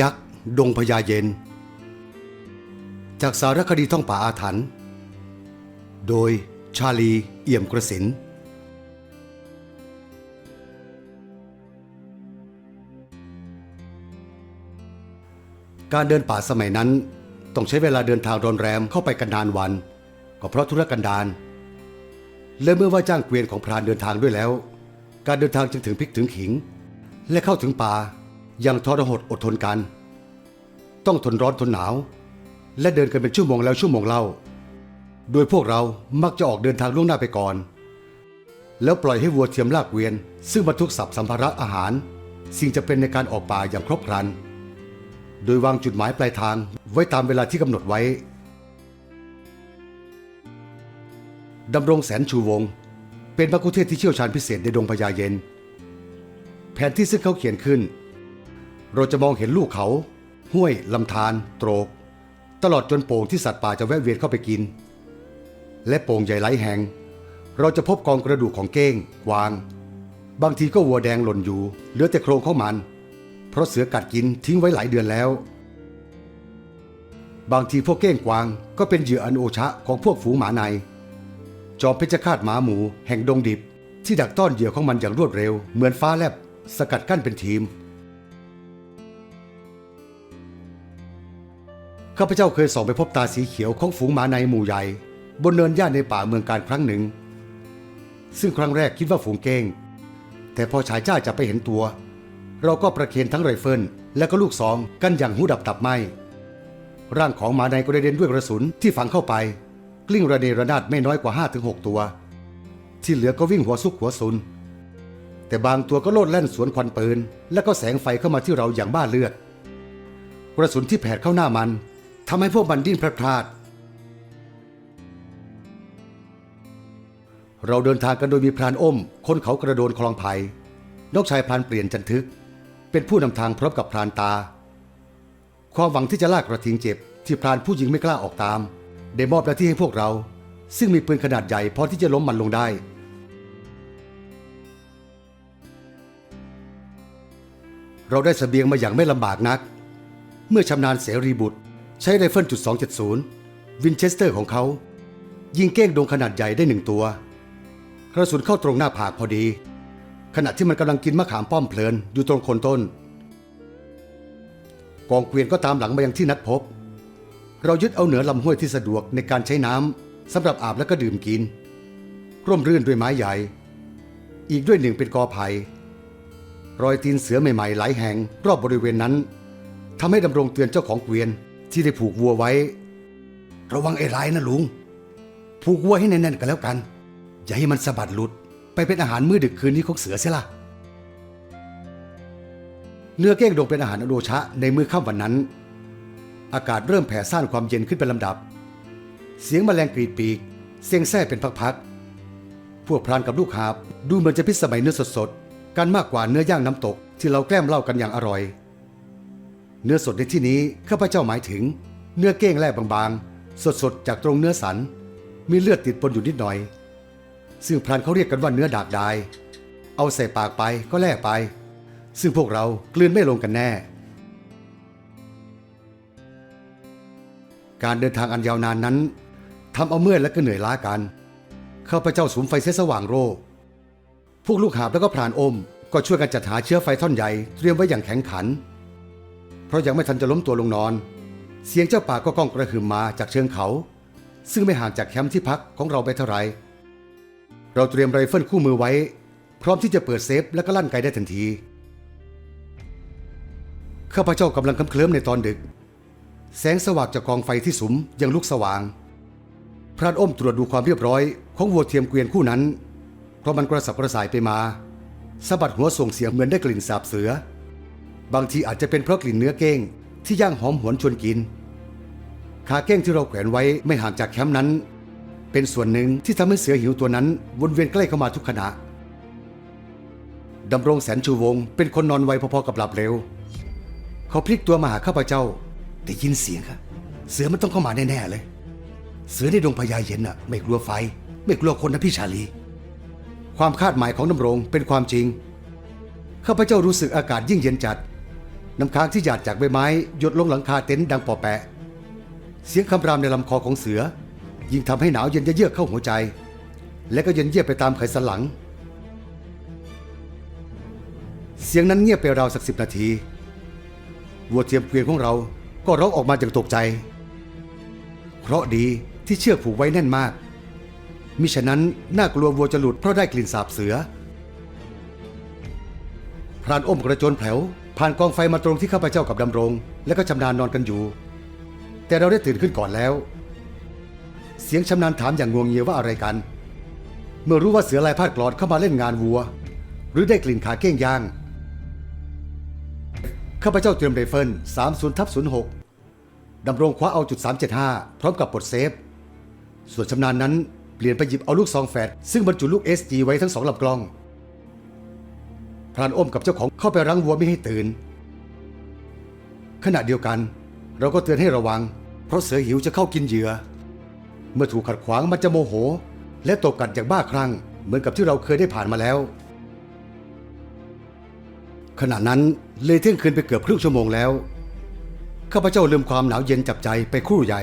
ยักษ์ดงพญาเย็น จากสารคดีท่องป่าอาถรรพ์โดยชาลีเอี่ยมกระสินการเดินป่าสมัยนั้น ต้องใช้เวลาเดินทางรอนแรมเข้าไปกันนานวัน ก็เพราะธุรกันดารและเมื่อว่าจ้างเกวียนของพรานเดินทางด้วยแล้ว การเดินทางจึงถึงพลิกถึงขิง และเข้าถึงป่า ย่างทรหดอดทนกัน ต้องทนร้อนทนหนาว และเดินกันเป็นชั่วโมงแล้วชั่วโมงเล่า โดยพวกเรามักจะออกเดินทางล่วงหน้าไปก่อน แล้วปล่อยให้วัวเทียมลากเวียน ซึ่งบรรทุกสับสัมภาระอาหาร สิ่งจะเป็นในการออกป่าอย่างครบครัน โดยวางจุดหมายปลายทางไว้ตามเวลาที่กำหนดไว้ดำรงแสนชูวงศ์เป็นมักคุเทศที่เชี่ยวชาญพิเศษในดงพญาเย็น แผนที่ซึ่งเขาเขียนขึ้น เราจะมองเห็นลูกเขา ห้วยลำธารโตรก ตลอดจนโป่งที่สัตว์ป่าจะแวะเวียนเข้าไปกิน และโป่งใหญ่หลายแห่ง เราจะพบกองกระดูกของเก้งกวาง บางทีก็วัวแดงหล่นอยู่ เหลือแต่โครงของมัน เพราะเสือกัดกินทิ้งไว้หลายเดือนแล้ว บางทีพวกเก้งกวางก็เป็นเหยื่ออันโอชะของพวกฝูงหมาใน จอมเพชฌฆาตหมาหมูแห่งดงดิบที่ดักต้อนเหยื่อของมันอย่างรวดเร็ว เหมือนฟ้าแลบ สกัดกั้นเป็นทีม ข้าพเจ้าเคยส่องไปพบตาสีเขียวของฝูงหมาในหมู่ใหญ่ บนเนินหญ้าในป่าเมืองการครั้งหนึ่ง ซึ่งครั้งแรกคิดว่าฝูงเก้ง แต่พอฉายจ้าจะไปเห็นตัว เราก็ประเคนทั้งไรเฟิลและก็ลูกซองกันอย่างหูดับตับไหมร่างของหมาในก็ได้เด่นด้วยกระสุนที่ฝังเข้าไป กลิ้งระเนระนาดไม่น้อยกว่า5-6ตัว ที่เหลือก็วิ่งหัวซุกหัวซุน แต่บางตัวก็โลดแล่นสวนควันปืน และก็แสงไฟเข้ามาที่เราอย่างบ้าเลือด กระสุนที่แผดเข้าหน้ามัน ทำให้พวกมันดิ้นพลาดพลาด เราเดินทางกันโดยมีพรานอ้ม คนเขากระโดนคลองไผ่นกชายพรานเปลี่ยนจันทึก เป็นผู้นำทางพร้อมกับพรานตา ความหวังที่จะลากกระทิงเจ็บ ที่พรานผู้หญิงไม่กล้าออกตาม ได้มอบหน้าที่ให้พวกเรา ซึ่งมีปืนขนาดใหญ่พอที่จะล้มมันลงได้ เราได้เสบียงมาอย่างไม่ลำบากนัก เมื่อชำนาญเสรีบุตร ใช้ไรเฟิลจุด270 วินเชสเตอร์ของเขา ยิงเก้งดงขนาดใหญ่ได้หนึ่งตัว กระสุนเข้าตรงหน้าผากพอดี ขณะที่มันกำลังกินมะขามป้อมเพลินอยู่ตรงโคนต้น กองเกวียนก็ตามหลังมายังที่นัดพบ เรายึดเอาเหนือลำห้วยที่สะดวกในการใช้น้ำสำหรับอาบและก็ดื่มกิน ร่มรื่นด้วยไม้ใหญ่ อีกด้วยหนึ่งเป็นกอไผ่รอยตีนเสือใหม่ๆหลายแห่งรอบบริเวณนั้นทำให้ดำรงเตือนเจ้าของเกวียน ที่ได้ผูกวัวไว้ ระวังไอ้ร้ายนะลุง ผูกวัวให้แน่นๆกันแล้วกัน อย่าให้มันสะบัดหลุด ไปเป็นอาหารมื้อดึกคืนนี้ของเสือเสียละเนื้อเก้งดงเป็นอาหารอโดชะในมื้อค่ำวันนั้น อากาศเริ่มแผ่ซ่านความเย็นขึ้นเป็นลำดับ เสียงแมลงกรีดปีก เสียงแส้เป็นพักๆพวกพรานกับลูกหาบดูเหมือนจะพิสมัยเนื้อสดๆกันมากกว่าเนื้อย่างน้ำตกที่เราแกล้มเล่ากันอย่างอร่อย เนื้อสดในที่นี้ข้าพเจ้าหมายถึง เนื้อเก้งแล่บางๆ สดๆจากตรงเนื้อสัน มีเลือดติดปนอยู่นิดหน่อย ซึ่งพรานเขาเรียกกันว่าเนื้อดากดาย เอาใส่ปากไปก็แล่ไป ซึ่งพวกเรากลืนไม่ลงกันแน่ การเดินทางอันยาวนานนั้นทำเอาเมื่อยและก็เหนื่อยล้ากันข้าพเจ้าสุมไฟเสสว่างโรพวกลูกหาบแล้วก็พรานอม ก็ช่วยกันจัดหาเชื้อไฟท่อนใหญ่เตรียมไว้อย่างแข็งขัน เพราะยังไม่ทันจะล้มตัวลงนอน เสียงเจ้าป่าก็ก้องกระหึ่มมาจากเชิงเขา ซึ่งไม่ห่างจากแคมป์ที่พักของเราไปเท่าไร เราเตรียมไรเฟิลคู่มือไว้ พร้อมที่จะเปิดเซฟและก็ลั่นไกได้ทันที ข้าพเจ้ากำลังเคลิ้มในตอนดึก แสงสว่างจากกองไฟที่สุมยังลุกสว่าง พรานอ้มตรวจดูความเรียบร้อยของวัวเทียมเกวียนคู่นั้น เพราะมันกระสับกระส่ายไปมาสะบัดหัวส่งเสียงเหมือนได้กลิ่นสาบเสือ บางทีอาจจะเป็นเพราะกลิ่นเนื้อเก้ง ที่ย่างหอมหวนชวนกิน ขาเก้งที่เราแขวนไว้ไม่ห่างจากแคมป์นั้น เป็นส่วนหนึ่งที่ทำให้เสือหิวตัวนั้นวนเวียนใกล้เข้ามาทุกขณะดำรงแสนชูวง เป็นคนนอนไวพอๆกับหลับเร็ว เขาพลิกตัวมาหาข้าพเจ้าได้ยินเสียงครับเสือมันต้องเข้ามาแน่ๆเลย เสือในดงพญาเย็นน่ะ ไม่กลัวไฟ ไม่กลัวคนนะพี่ชาลี ความคาดหมายของดำรงเป็นความจริงข้าพเจ้ารู้สึกอากาศยิ่งเย็นจัด น้ำค้างที่หยาดจากใบไม้หยดลงหลังคาเต็นท์ดังปอแปะ เสียงคำรามในลำคอของเสือ ยิ่งทำให้หนาวเย็นเยือกเข้าหัวใจ และก็เย็นเยียบไปตามไขสันหลัง เสียงนั้นเงียบไปราวสักสิบนาทีวัวเทียมเกวียนของเราก็ร้องออกมาอย่างตกใจ เพราะดีที่เชือกผูกไว้แน่นมาก มิฉะนั้นน่ากลัววัวจะหลุดเพราะได้กลิ่นสาบเสือ พรานอ้มกระโจนแผลว ผ่านกองไฟมาตรงที่ข้าพเจ้ากับดำรง และก็ชำนาญนอนกันอยู่ แต่เราได้ตื่นขึ้นก่อนแล้ว เสียงชำนาญถามอย่างงวงเงียว่าอะไรกัน เมื่อรู้ว่าเสือลายพาดกรอดเข้ามาเล่นงานวัว หรือได้กลิ่นขาเก้งย่าง ข้าพเจ้าเตรียมไรเฟิล30ทับ06ดำรงคว้าเอาจุด375 พร้อมกับปลดเซฟ ส่วนชำนาญนั้นเปลี่ยนไปหยิบเอาลูกซองแฝดซึ่งบรรจุลูก SG ไว้ทั้งสองลำกล้อง พรานอ้มกับเจ้าของเข้าไปรั้งวัวไม่ให้ตื่น ขณะเดียวกัน เราก็เตือนให้ระวัง เพราะเสือหิวจะเข้ากินเหยื่อ เมื่อถูกขัดขวางมันจะโมโห และตบกัดอย่างบ้าคลั่งเหมือนกับที่เราเคยได้ผ่านมาแล้ว ขณะนั้นเลยเที่ยงคืนไปเกือบครึ่งชั่วโมงแล้วข้าพเจ้าลืมความหนาวเย็นจับใจไปครู่ใหญ่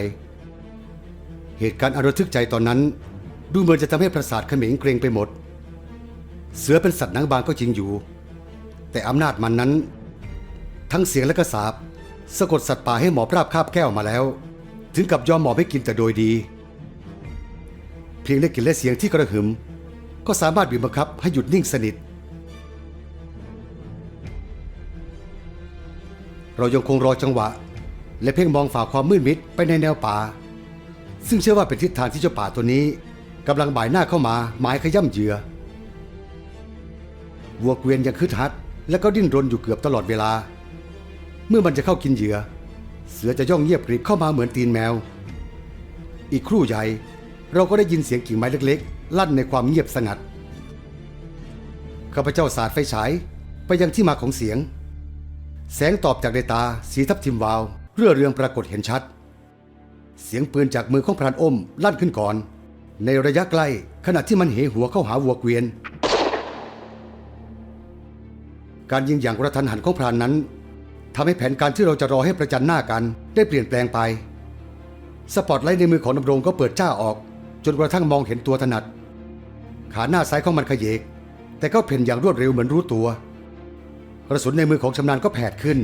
เหตุการณ์อันรทึกใจตอนนั้น ดูเหมือนจะทำให้ประสาทเขม็งเกรงไปหมด เสือเป็นสัตว์นังบางก็จริงอยู่ แต่อำนาจมันนั้น ทั้งเสียงและก็สาบสะกดสัตว์ป่าให้หมอบราบคาบแก้วมาแล้ว ถึงกับยอมหมอบให้กินแต่โดยดี เพียงได้กลิ่นและเสียงที่กระหึ่มก็สามารถบีบบังคับให้หยุดนิ่งสนิท เรายังคงรอจังหวะ และเพ่งมองฝ่าความมืดมิดไปในแนวป่า ซึ่งเชื่อว่าเป็นทิศทางที่เจ้าป่าตัวนี้กำลังบ่ายหน้าเข้ามาหมายขย่ำเหยื่อวัวเกวียนยังคึดฮัด และก็ดิ้นรนอยู่เกือบตลอดเวลา เมื่อมันจะเข้ากินเหยื่อ เสือจะย่องเงียบกริบเข้ามาเหมือนตีนแมว อีกครู่ใหญ่ เราก็ได้ยินเสียงกิ่งไม้เล็กๆ ลั่นในความเงียบสงัด ข้าพเจ้าสาดไฟฉายไปยังที่มาของเสียง แสงตอบจากในตาสีทับทิมวาว เรื่อเรืองปรากฏเห็นชัด เสียงปืนจากมือของพรานอมลั่นขึ้นก่อน ในระยะใกล้ขณะที่มันเหหัวเข้าหาวัวเกวียน การยิงอย่างกระทันหันของพรานนั้นทำให้แผนการที่เราจะรอให้ประจันหน้ากันได้เปลี่ยนแปลงไป สปอตไลท์ในมือของดำรงก็เปิดจ้าออก จนกระทั่งมองเห็นตัวถนัด ขาหน้าซ้ายของมันขยเยก แต่ก็เพ่นอย่างรวดเร็วเหมือนรู้ตัว กระสุนในมือของชำนาญก็แผดขึ้น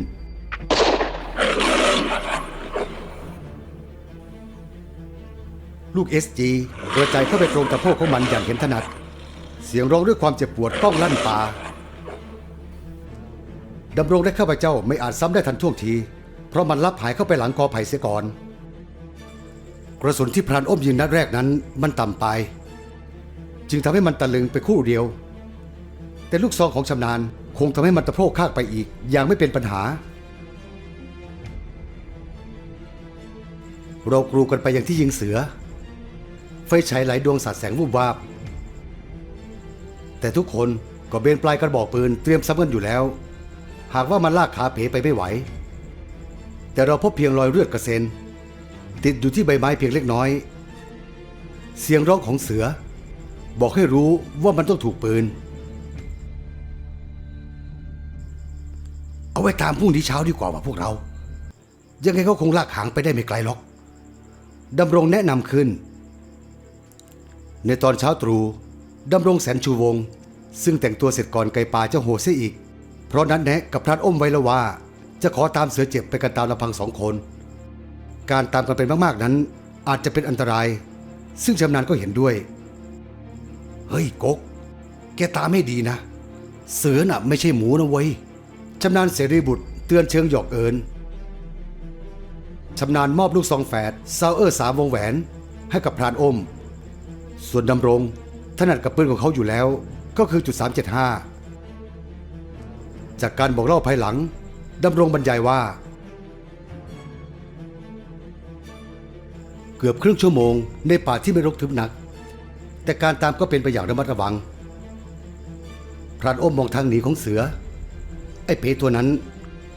ลูก SG กระจายเข้าไปตรงตะโพกของมันอย่างเห็นถนัด เสียงร้องด้วยความเจ็บปวดก้องลั่นป่า ดำรงและข้าพเจ้าไม่อาจซ้ำได้ทันท่วงที เพราะมันลับหายเข้าไปหลังกอไผ่เสียก่อน กระสุนที่พรานอ้มยิงนัดแรกนั้นมันต่ำไป จึงทำให้มันตะลึงไปคู่เดียว แต่ลูกซองของชำนาญคงทำให้มันตะโพกข้างไปอีกอย่างไม่เป็นปัญหา เรากรูกันไปยังที่ยิงเสือ ไฟฉายหลายดวงสาดแสงวูบวาบ แต่ทุกคนก็เบนปลายกระบอกปืนเตรียมซ้ำกันอยู่แล้ว หากว่ามันลากขาเป๋ไปไม่ไหว แต่เราพบเพียงรอยเลือดกระเซ็น ติดอยู่ที่ใบไม้เพียงเล็กน้อย เสียงร้องของเสือ บอกให้รู้ว่ามันต้องถูกปืน เอาไว้ตามพรุ่งนี้เช้าดีกว่าว่าพวกเรา ยังไงเขาคงลากหางไปได้ไม่ไกลหรอกดำรงแนะนำขึ้น ในตอนเช้าตรู่ดำรงแสนชูวง ซึ่งแต่งตัวเสร็จก่อนไก่ป่าเจ้าโหเสียอีก เพราะนั้นแนะกับพรานอ้มไว้แล้วว่า จะขอตามเสือเจ็บไปกันตามลำพังสองคน การตามกันเป็นมากๆนั้น อาจจะเป็นอันตราย ซึ่งชำนาญก็เห็นด้วย เฮ้ยกก แกตามให้ดีนะ เสือน่ะไม่ใช่หมูนะเว้ยชำนาญเสรีบุตรเตือนเชิงหยอกเอิญชำนาญมอบลูกซองแฝดซาวเออร์สามวงแหวน ให้กับพรานอมส่วนดำรงถนัดกับปืนของเขาอยู่แล้ว ก็คือจุด375 จากการบอกเล่าภายหลังดำรงบรรยายว่า เกือบครึ่งชั่วโมงในป่าที่ไม่รกทึบนัก แต่การตามก็เป็นไปอย่างระมัดระวัง พรานอมมองทางหนีของเสือ ไอ้เป๋ตัวนั้น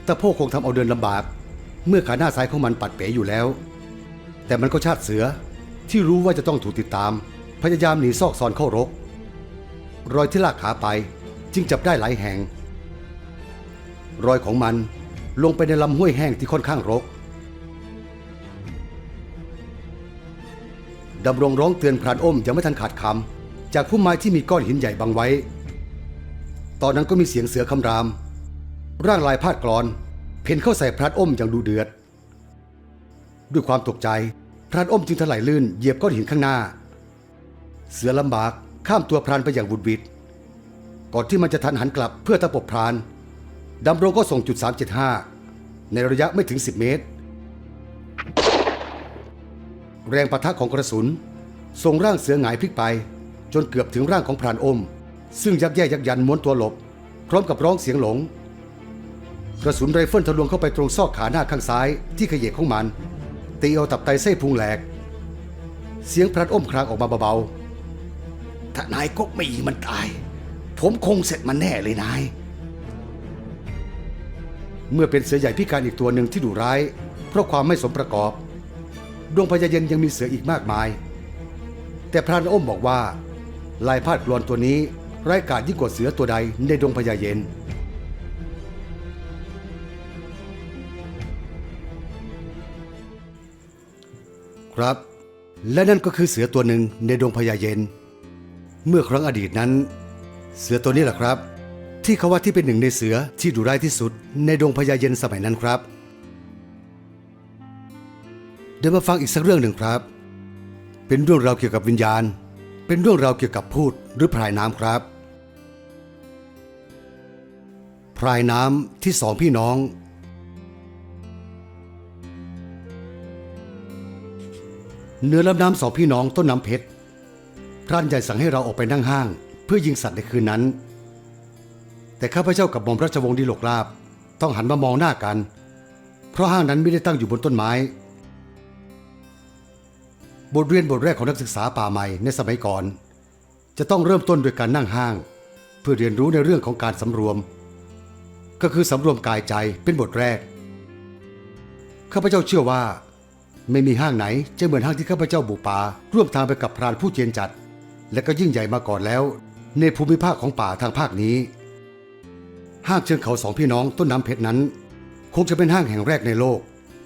ตะโพกคงทำเอาเดินลำบากเมื่อขาหน้าซ้ายของมันปัดเป๋อยู่แล้ว แต่มันก็ชาติเสือที่รู้ว่าจะต้องถูกติดตาม พยายามหนีซอกซอนเข้ารก รอยที่ลากขาไปจึงจับได้หลายแห่ง รอยของมันลงไปในลำห้วยแห้งที่ค่อนข้างรกดำรงร้องเตือนพรานอ้มยังไม่ทันขาดคำจากพุ่มไม้ที่มีก้อนหินใหญ่บังไว้ ตอนนั้นก็มีเสียงเสือคำราม ร่างลายพาดกรอน เพ่นเข้าใส่พรานอ้มอย่างดูเดือด ด้วยความตกใจพรานอ้มจึงถลายลื่นเหยียบก้อนหินข้างหน้า เสือลำบากข้ามตัวพรานไปอย่างบุดบิดก่อนที่มันจะทันหันกลับเพื่อตะปบพราน ดำรงก็ส่งจุด 375 ในระยะไม่ถึง 10 เมตร แรงปะทะของกระสุนส่งร่างเสือหงายพลิกไป จนเกือบถึงร่างของพรานอม ซึ่งยักแย่ยักยันม้วนตัวหลบ พร้อมกับร้องเสียงหลง กระสุนไรเฟิลทะลวงเข้าไปตรงซอกขาหน้าข้างซ้ายที่ขยเยกของมัน ตีเอาตับไตไส้พุงแหลก เสียงพรานอมครางออกมาเบาๆถ้านายกกไม่ยิงมันตาย ผมคงเสร็จมันแน่เลยนาย เมื่อเป็นเสือใหญ่พิการอีกตัวหนึ่งที่ดุร้าย เพราะความไม่สมประกอบ ดวงพญาเย็นยังมีเสืออีกมากมาย แต่พรานอ้มบอกว่า ลายพาดกรอนตัวนี้ไร้กาจยิ่งกว่าเสือตัวใดในดงพญาเย็น ครับ และนั่นก็คือเสือตัวหนึ่งในดงพญาเย็น เมื่อครั้งอดีตนั้น เสือตัวนี้แหละครับ ที่เขาว่าที่เป็นหนึ่งในเสือที่ดุร้ายที่สุด ในดงพญาเย็นสมัยนั้นครับ เดี๋ยวมาฟังอีกสักเรื่องหนึ่งครับ เป็นเรื่องราวเกี่ยวกับวิญญาณ เป็นเรื่องราวเกี่ยวกับพูดหรือพรายน้ำครับ พรายน้ำที่สองพี่น้อง เนื้อลำน้ำสองพี่น้องต้นน้ำเพชรพรานใหญ่สั่งให้เราออกไปนั่งห้าง เพื่อยิงสัตว์ในคืนนั้น แต่ข้าพเจ้ากับหม่อมราชวงศ์ดีหลกลาบ ต้องหันมามองหน้ากัน เพราะห้างนั้นไม่ได้ตั้งอยู่บนต้นไม้ บทเรียนบทแรกของนักศึกษาป่าใหม่ในสมัยก่อน จะต้องเริ่มต้นโดยการนั่งห้าง เพื่อเรียนรู้ในเรื่องของการสำรวม ก็คือสำรวมกายใจเป็นบทแรก ข้าพเจ้าเชื่อว่า ไม่มีห้างไหนจะเหมือนห้างที่ข้าพเจ้าบุป่าร่วมทางไปกับพรานผู้เจียนจัด และก็ยิ่งใหญ่มาก่อนแล้ว ในภูมิภาคของป่าทางภาคนี้ ห้างเชิงเขาสองพี่น้องต้นน้ำเพชรนั้น คงจะเป็นห้างแห่งแรกในโลก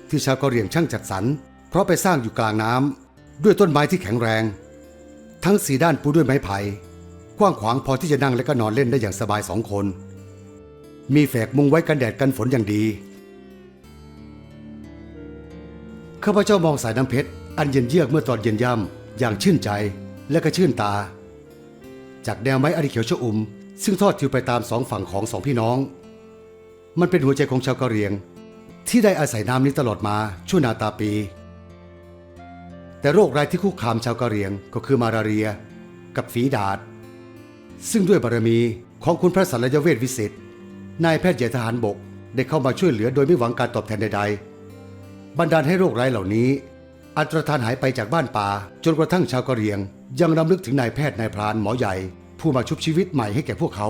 ที่ชาวกะเหรี่ยงช่างจัดสรรเพราะไปสร้างอยู่กลางน้ำด้วยต้นไม้ที่แข็งแรง ทั้งสีด้านปูด้วยไม้ไผ่กว้างขวางพอที่จะนั่งและก็นอนเล่นได้อย่างสบายสองคน มีแฝกมุงไว้กันแดดกันฝนอย่างดีข้าพเจ้ามองสายน้ำเพชรอันเย็นเยือกเมื่อตอนเย็นย่ำอย่างชื่นใจและก็ชื่นตา จากแนวไม้อริเขียวชอุ่ม ซึ่งทอดทิวไปตามสองฝั่งของสองพี่น้อง มันเป็นหัวใจของชาวกะเหรี่ยง ที่ได้อาศัยน้ำนี้ตลอดมาชั่วนาตาปี แต่โรคร้ายที่คุกคามชาวกะเหรี่ยงก็คือมาลาเรีย กับฝีดาษซึ่งด้วยบารมีของคุณพระสัลยเวทวิสิทธิ์นายแพทย์ใหญ่ทหารบกได้เข้ามาช่วยเหลือโดยไม่หวังการตอบแทนใดๆ บันดาลให้โรคร้ายเหล่านี้ อันตรธานหายไปจากบ้านป่า จนกระทั่งชาวกะเหรี่ยง ยังรำลึกถึงนายแพทย์นายพรานหมอใหญ่ ผู้มาชุบชีวิตใหม่ให้แก่พวกเขา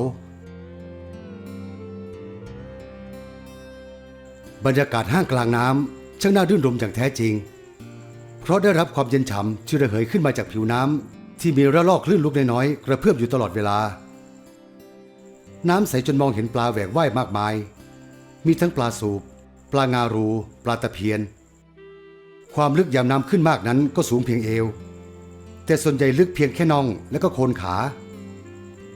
บรรยากาศห้างกลางน้ำช่างน่ารื่นรมอย่างแท้จริง เพราะได้รับความเย็นฉ่ำที่ระเหยขึ้นมาจากผิวน้ำที่มีระลอกคลื่นลูกน้อยๆกระเพื่อมอยู่ตลอดเวลา น้ำใสจนมองเห็นปลาแหวกว่ายมากมาย มีทั้งปลาสูบ ปลางารู ปลาตะเพียน ความลึกยามน้ำขึ้นมากนั้นก็สูงเพียงเอวแต่ส่วนใหญ่ลึกเพียงแค่น่องและก็โคนขา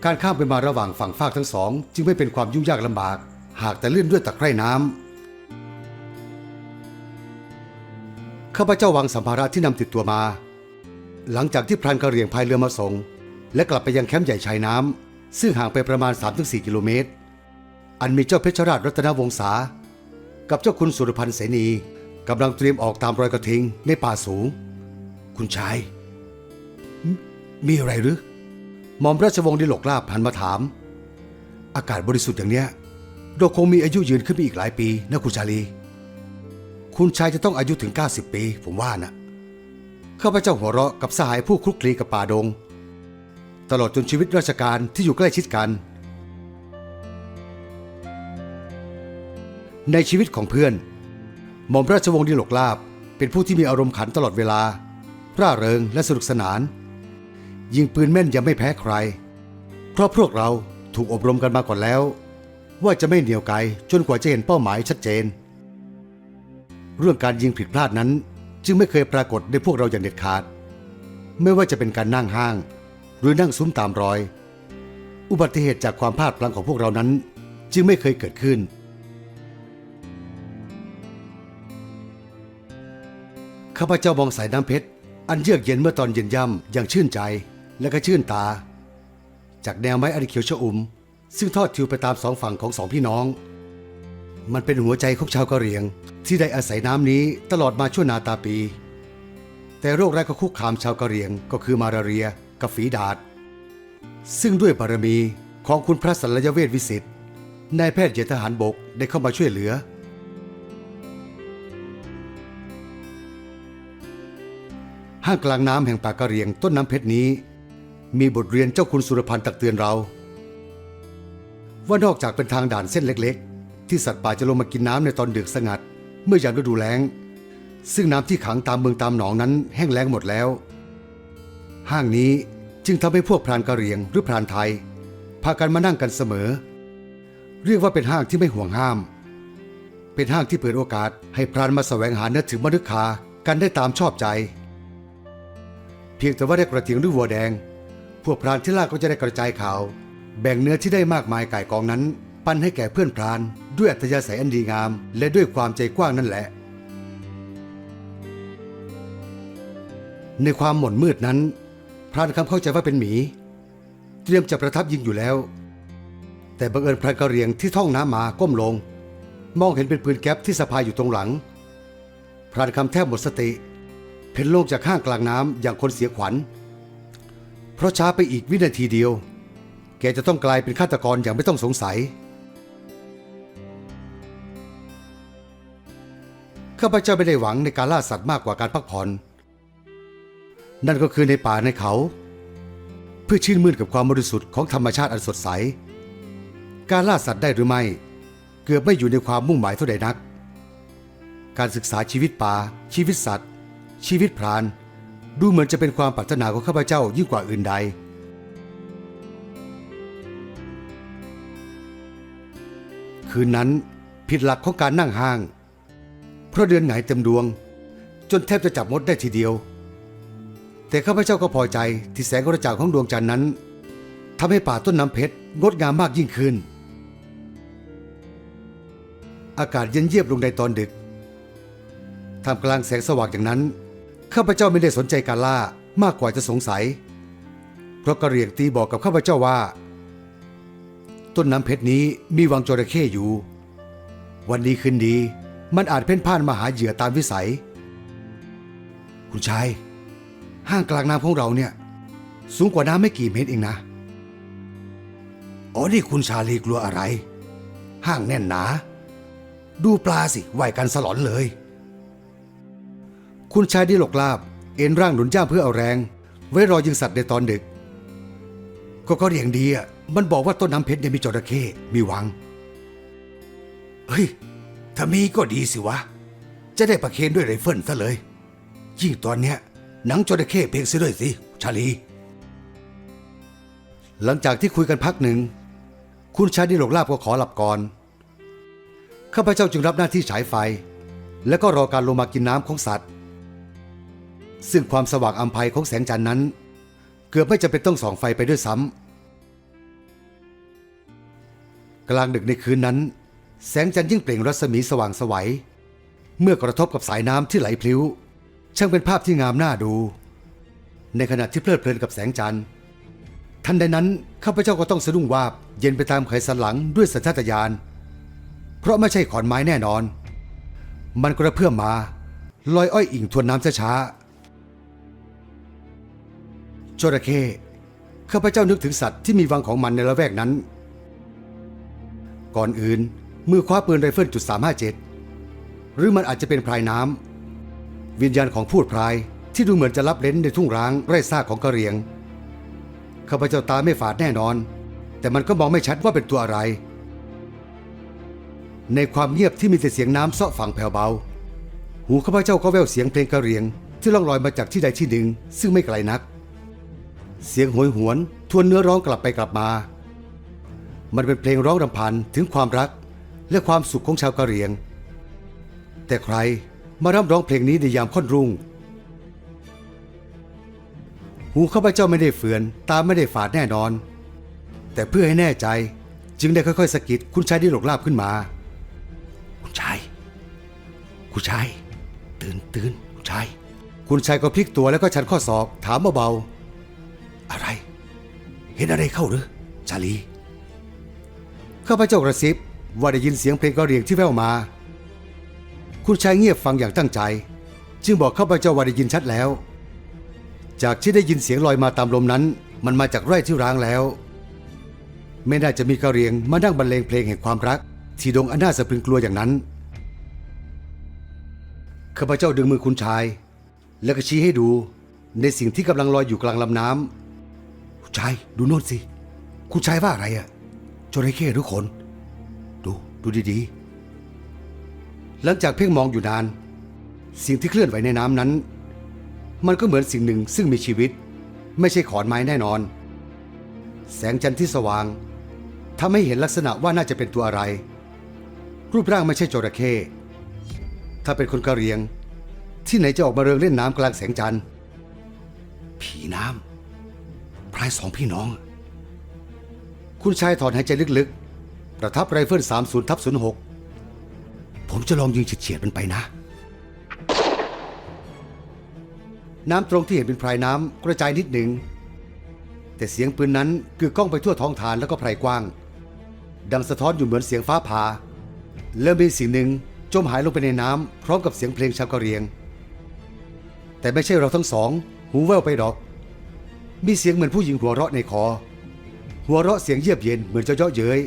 การข้ามไปมาระหว่างฝั่งฟากทั้งสอง จึงไม่เป็นความยุ่งยากลำบาก หากแต่เลื่อนด้วยตะไคร่น้ำข้าพเจ้าวางสัมภาระที่นำติดตัวมา หลังจากที่พรานกระเหรี่ยงพายเรือมาส่ง และกลับไปยังแคมป์ใหญ่ชายน้ำซึ่งห่างไปประมาณ 3-4 กิโลเมตร อันมีเจ้าเพชรราชรัตนวงศากับเจ้าคุณสุรพันธ์เสนีกำลังเตรียมออกตามรอยกระทิงในป่าสูง คุณชายมมีอะไรหรือ หม่อมราชวงศ์ดิหลกลาบหันมาถาม อากาศบริสุทธิ์อย่างเนี้ยเราคงมีอายุยืนขึ้นไปอีกหลายปีนะคุณชาลี คุณชายจะต้องอายุถึง 90 ปี ผมว่านะข้าพเจ้าหัวเราะกับสหายผู้คลุกคลีกับป่าดง ตลอดจนชีวิตราชการที่อยู่ใกล้ชิดกัน ในชีวิตของเพื่อน หม่อมราชวงศ์ดิหลกลาบเป็นผู้ที่มีอารมณ์ขันตลอดเวลา ร่าเริงและสนุกสนาน ยิงปืนแม่นยังไม่แพ้ใคร เพราะพวกเราถูกอบรมกันมาก่อนแล้ว ว่าจะไม่เหนียวไกลจนกว่าจะเห็นเป้าหมายชัดเจน เรื่องการยิงผิดพลาดนั้น จึงไม่เคยปรากฏในพวกเราอย่างเด็ดขาด ไม่ว่าจะเป็นการนั่งห้าง หรือนั่งซุ้มตามรอย อุบัติเหตุจากความพลาดพลั้งของพวกเรานั้น จึงไม่เคยเกิดขึ้นข้าพเจ้ามองสายน้ำเพชร อันเยือกเย็นเมื่อตอนเย็นย่ำอย่างชื่นใจ และก็ชื่นตา จากแนวไม้อันเขียวชอุ่ม ซึ่งทอดทิวไปตามสองฝั่งของสองพี่น้อง มันเป็นหัวใจของชาวกะเหรี่ยง ที่ได้อาศัยน้ำนี้ตลอดมาชั่วนาตาปี แต่โรคแรกก็คุกคามชาวกะเหรี่ยงก็คือมาลาเรียกับฝีดาษซึ่งด้วยบารมีของคุณพระสัลยเวทวิสิทธิ์นายแพทย์เยทหารบกได้เข้ามาช่วยเหลือ ห้างกลางน้ำแห่งป่ากะเหรียงต้นน้ำเพชรนี้ มีบทเรียนเจ้าคุณสุรพันธ์ตักเตือนเรา ว่านอกจากเป็นทางด่านเส้นเล็กๆ ที่สัตว์ป่าจะลงมากินน้ำในตอนดึกสงัด เมื่อยามฤดูแล้ง ซึ่งน้ำที่ขังตามเมืองตามหนองนั้นแห้งแล้งหมดแล้ว ห้างนี้จึงทำให้พวกพรานกะเหรียงหรือพรานไทย พากันมานั่งกันเสมอ เรียกว่าเป็นห้างที่ไม่ห่วงห้าม เป็นห้างที่เปิดโอกาสให้พรานมาแสวงหาเนื้อถึงมนุษย์คากันได้ตามชอบใจ เพียงแต่ว่าได้กระเทียงหรือวัวแดง พวกพรานที่ล่าก็จะได้กระจายข่าว แบ่งเนื้อที่ได้มากมายก่ายกองนั้น ปันให้แก่เพื่อนพราน ด้วยอัธยาศัยอันดีงาม และด้วยความใจกว้างนั่นแหละ ในความหม่นมืดนั้น พรานคำเข้าใจว่าเป็นหมี เตรียมจะประทับยิงอยู่แล้ว แต่บังเอิญพรานกระเหรียงที่ท่องน้ำมาก้มลง มองเห็นเป็นปืนแก๊ปที่สะพายอยู่ตรงหลัง พรานคำแทบหมดสติ เพ่นโลงจากข้างกลางน้ำอย่างคนเสียขวัญ ราะช้าไปอีกวินาทีเดียว แกจะต้องกลายเป็นฆาตกรอย่างไม่ต้องสงสัย ข้าพเจ้าไม่ได้หวังในการล่าสัตว์มากกว่าการพักผ่อน นั่นก็คือในป่าในเขา เพื่อชื่นมื่นกับความบริสุทธิ์ของธรรมชาติอันสดใส การล่าสัตว์ได้หรือไม่ เกือบไม่อยู่ในความมุ่งหมายเท่าใดนัก การศึกษาชีวิตป่าชีวิตสัตว์ ชีวิตพราน ดูเหมือนจะเป็นความปรารถนาของข้าพเจ้ายิ่งกว่าอื่นใด คืนนั้นผิดหลักของการนั่งห้าง เพราะเดือนไหนเต็มดวง จนแทบจะจับมดได้ทีเดียว แต่ข้าพเจ้าก็พอใจที่แสงกระจ่างของดวงจันทร์นั้นทำให้ป่าต้นน้ำเพชรงดงามมากยิ่งขึ้น อากาศเย็นเยียบลงในตอนดึก ท่ามกลางแสงสว่างอย่างนั้น ข้าพเจ้าไม่ได้สนใจการล่ามากกว่าจะสงสัย เพราะกระเรียงตีบอกกับข้าพเจ้าว่า ต้นน้ำเพชรนี้มีวังจระเข้อยู่ วันดีคืนดี มันอาจเพ่นพ่านมาหาเหยื่อตามวิสัย คุณชาย ห้างกลางน้ำของเราเนี่ย สูงกว่าน้ำไม่กี่เมตรเองนะ อ๋อนี่คุณชาลีกลัวอะไร ห้างแน่นหนา ดูปลาสิว่ายกันสลอนเลย คุณชายดีหลกลาบ เอ็นร่างหนุนย่ามเพื่อเอาแรง ไว้รอยิงสัตว์ในตอนดึก ก็ก็เรียงดีอะมันบอกว่าต้นน้ำเพชรเนี่ยมีจระเข้มีวัง เฮ้ย ถ้ามีก็ดีสิวะ จะได้ประเคนด้วยไรเฟิลซะเลย ยิ่งตอนเนี้ยหนังจระเข้เพลงซะด้วยสิ ชาลี หลังจากที่คุยกันพักหนึ่ง คุณชายดีหลกลาบก็ขอหลับก่อน ข้าพเจ้าจึงรับหน้าที่ฉายไฟ และก็รอการลงมากินน้ำของสัตว์ ซึ่งความสว่างอัมภัยของแสงจันทร์นั้น เกือบไม่จำเป็นต้องส่องไฟไปด้วยซ้ำกลางดึกในคืนนั้น แสงจันทร์ยิ่งเปล่งรัศมีสว่างไสวัย เมื่อกระทบกับสายน้ำที่ไหลพลิ้ว ช่างเป็นภาพที่งามน่าดู ในขณะที่เพลิดเพลินกับแสงจันทร์ทันใดนั้นข้าพเจ้าก็ต้องสะดุ้งวาบเย็นไปตามไขสันหลังด้วยสัญชาตญาณ เพราะไม่ใช่ขอนไม้แน่นอน มันกระเพื่อมมา ลอยอ้อยอิ่งทวนน้ำช้าๆ จระเข้ข้าพเจ้านึกถึงสัตว์ที่มีวังของมันในละแวกนั้น ก่อนอื่นมือคว้าปืนไรเฟิลจุด357 หรือมันอาจจะเป็นพรายน้ำวิญญาณของพูดพรายที่ดูเหมือนจะรับเล้นในทุ่งร้างไร่ซากของกระเรียงข้าพเจ้าตาไม่ฝาดแน่นอน แต่มันก็มองไม่ชัดว่าเป็นตัวอะไร ในความเงียบที่มีแต่เสียงน้ำเซาะฝั่งแผ่วเบา หูข้าพเจ้าก็แว่วเสียงเพลงกระเรียง ที่ล่องลอยมาจากที่ใดที่หนึ่งซึ่งไม่ไกลนัก เสียงโหยหวน ทวนเนื้อร้องกลับไปกลับมา มันเป็นเพลงร้องรำพันถึงความรักและความสุขของชาวกะเหรี่ยง แต่ใครมาร่ำร้องเพลงนี้ในยามค่อนรุ่ง หูข้าพเจ้าไม่ได้เฟือน ตาไม่ได้ฝาดแน่นอน แต่เพื่อให้แน่ใจจึงได้ค่อยๆสะกิดคุณชายที่หลกลาบขึ้นมา คุณชาย คุณชาย ตื่นตื่นคุณชาย คุณชายก็พลิกตัวแล้วก็ชันข้อศอกถามเบาๆ อะไร เห็นอะไรเข้าหรือ ชาลี ข้าพเจ้ากระซิบว่าได้ยินเสียงเพลงกะเรียงที่แว่วมา คุณชายเงียบฟังอย่างตั้งใจ จึงบอกข้าพเจ้าว่าได้ยินชัดแล้ว จากที่ได้ยินเสียงลอยมาตามลมนั้น มันมาจากไร่ที่ร้างแล้ว ไม่น่าจะมีกะเรียงมานั่งบรรเลงเพลงแห่งความรัก ที่ดงอันน่าสะพรึงกลัวอย่างนั้นข้าพเจ้าดึงมือคุณชาย แล้วก็ชี้ให้ดูในสิ่งที่กำลังลอยอยู่กลางลำน้ำ ชายดูโน่นสิ คุณชายว่าอะไรอะจระเข้หรือคนดู ดูดีๆ หลังจากเพ่งมองอยู่นาน สิ่งที่เคลื่อนไหวในน้ำนั้น มันก็เหมือนสิ่งหนึ่งซึ่งมีชีวิต ไม่ใช่ขอนไม้แน่นอน แสงจันทร์ที่สว่างทำให้เห็นลักษณะว่าน่าจะเป็นตัวอะไร รูปร่างไม่ใช่จระเข้ถ้าเป็นคนกะเหรียง ที่ไหนจะออกมาเริงเล่นน้ำกลางแสงจันทร์ผีน้ำ รายสองพี่น้อง คุณชายถอนหายใจลึกๆ ประทับไรเฟิล30ทับ06 ผมจะลองยิงเฉียดๆมันไปนะ น้ำตรงที่เห็นเป็นพรายน้ำกระจายนิดหนึ่ง แต่เสียงปืนนั้นคือก้องไปทั่วท้องทานแล้วก็ไพรกว้าง ดังสะท้อนอยู่เหมือนเสียงฟ้าผ่าเริ่มมีสิ่งหนึ่งจมหายลงไปในน้ำพร้อมกับเสียงเพลงชาวกะเหรียง แต่ไม่ใช่เราทั้งสอง หูแว่วไปดอก มีเสียงเหมือนผู้หญิงหัวเราะในคอ หัวเราะเสียงเยือกเย็นเหมือนจะเยาะเย้ย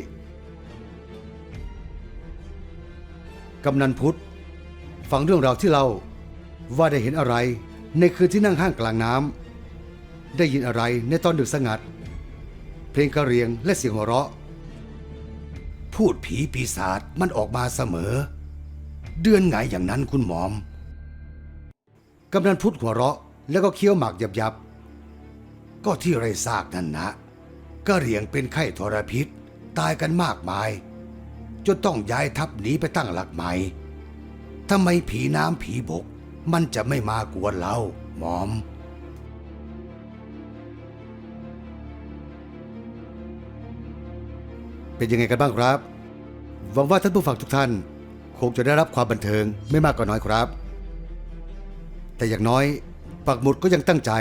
กำนันพุทธฟังเรื่องราวที่เราว่าได้เห็นอะไร ในคืนที่นั่งห้างกลางน้ำได้ยินอะไรในตอนดึกสงัด เพลงกระเรียงและเสียงหัวเราะ พูดผีปีศาจมันออกมาเสมอ เดือนไงอย่างนั้นคุณหมอมกำนันพุทธหัวเราะแล้วก็เคี้ยวหมากหยับๆ ก็ที่ไรซากนั่นนะกะเหรียงเป็นไข้ทรพิษ ตายกันมากมาย จนต้องย้ายทัพหนีไปตั้งหลักใหม่ทำไมผีน้ำผีบก มันจะไม่มากวนเราหมอม เป็นยังไงกันบ้างครับ หวังว่าท่านผู้ฟังทุกท่าน คงจะได้รับความบันเทิงไม่มากก็น้อยครับ แต่อย่างน้อยปักหมุดก็ยังตั้งใจ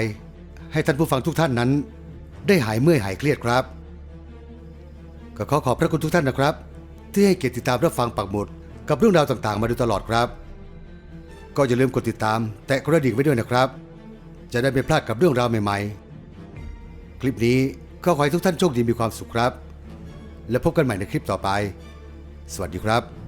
ให้ท่านผู้ฟังทุกท่านนั้น ได้หายเมื่อยหายเครียดครับ ก็ขอขอบพระคุณทุกท่านนะครับ ที่ให้เกียรติติดตามรับฟังปักหมุด กับเรื่องราวต่างๆ มาโดยตลอดครับ ก็อย่าลืมกดติดตาม แตะกระดิ่งไว้ด้วยนะครับ จะได้ไม่พลาดกับเรื่องราวใหม่ ๆ คลิปนี้ก็ขอให้ทุกท่านโชคดีมีความสุขครับ และพบกันใหม่ในคลิปต่อไป สวัสดีครับ